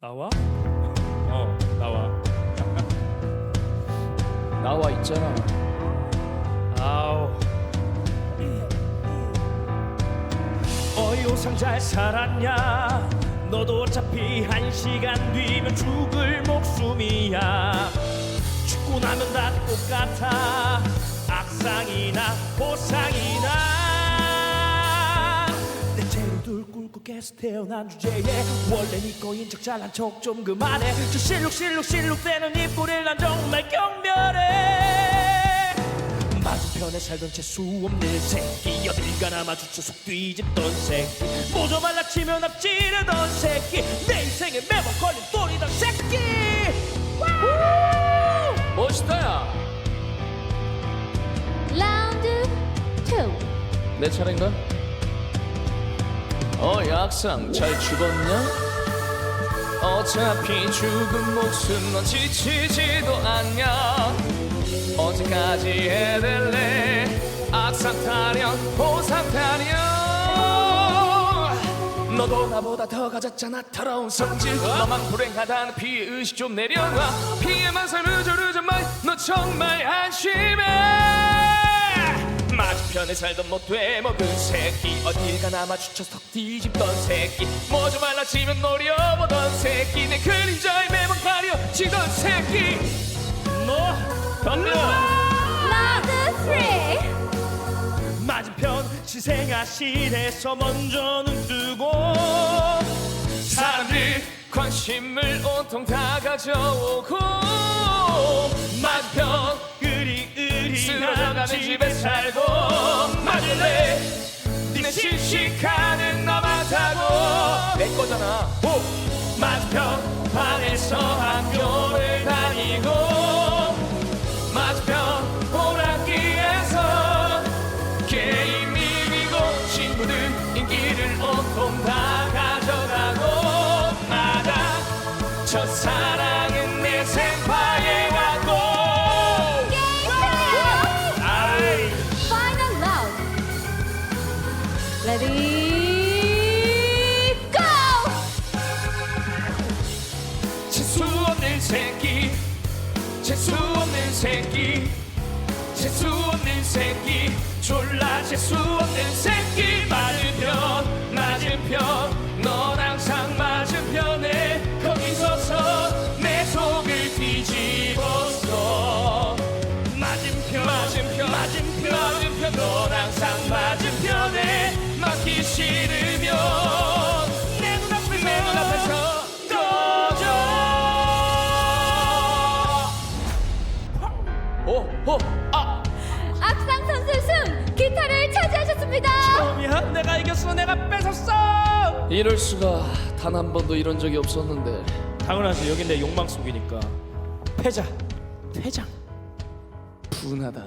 나와? 어 나와. 나와 있잖아. 아우 어이 오상 잘 살았냐? 너도 어차피 한 시간 뒤면 죽을 목숨이야. 죽고 나면 다 똑같아. 악상이나 보상이나 계속 태어난 주제에 원래 네 거인 척 잘난 척 좀 그만해. 저 실룩실룩 실룩대는 입꼬리를 난 정말 경멸해. 맞은편에 살던 재수 없는 새끼 어딜 가나 마주쳐 속 뒤집던 새끼 모조 말라치면 앞지르던 새끼 내 인생에 매번 걸린 돌이던 새끼. 멋있다 야. 라운드 2 내 차례인가? 어 약상 잘 죽었냐? 어차피 죽은 목숨 넌 지치지도 않냐? 언제까지 해댈래? 악상 타령 보상 타령. 너도 나보다 더 가졌잖아 더러운 성질. 너만 불행하다는 피해 의식 좀 내려놔. 피해만 삶을 조르지 마너 정말 한심해 맞은편에 살던 못돼 먹은 새끼. 어딜 가나 마주쳐 석 뒤집던 새끼. 뭐좀 말라치면 노려보던 새끼. 내 그림자에 매번 가려지던 새끼. 너 덤벼 라운드 3 맞은편 시생아실에서 먼저 눈 뜨고 사람들 관심을 온통 다 가져오고 맞은편 으리 으리 쓰러져가는 집 니네 실시카는 너만 타고. 내 거잖아. 오. 맞은편 반에서 학교를 다니고 맞은편 오락기에서 게임 이기고 친구들 인기를 온통 다 가져가고 맞아 첫사 재수 없는 새끼. 재수 없는 새끼. 졸라 재수 없는 새끼. 맞은편 맞은편 넌 항상 맞은편에 거기 서서 내 속을 뒤집었어 맞은편 맞은편 맞은편 맞은편 넌 항상 맞은편에 맞기 싫으 오오아. 악상 선수 승 기타를 차지하셨습니다. 처음이야 내가 이겼어 내가 뺏었어! 이럴 수가 단 한 번도 이런 적이 없었는데. 당연하지. 여긴 내 욕망 속이니까. 패자. 퇴장 분하다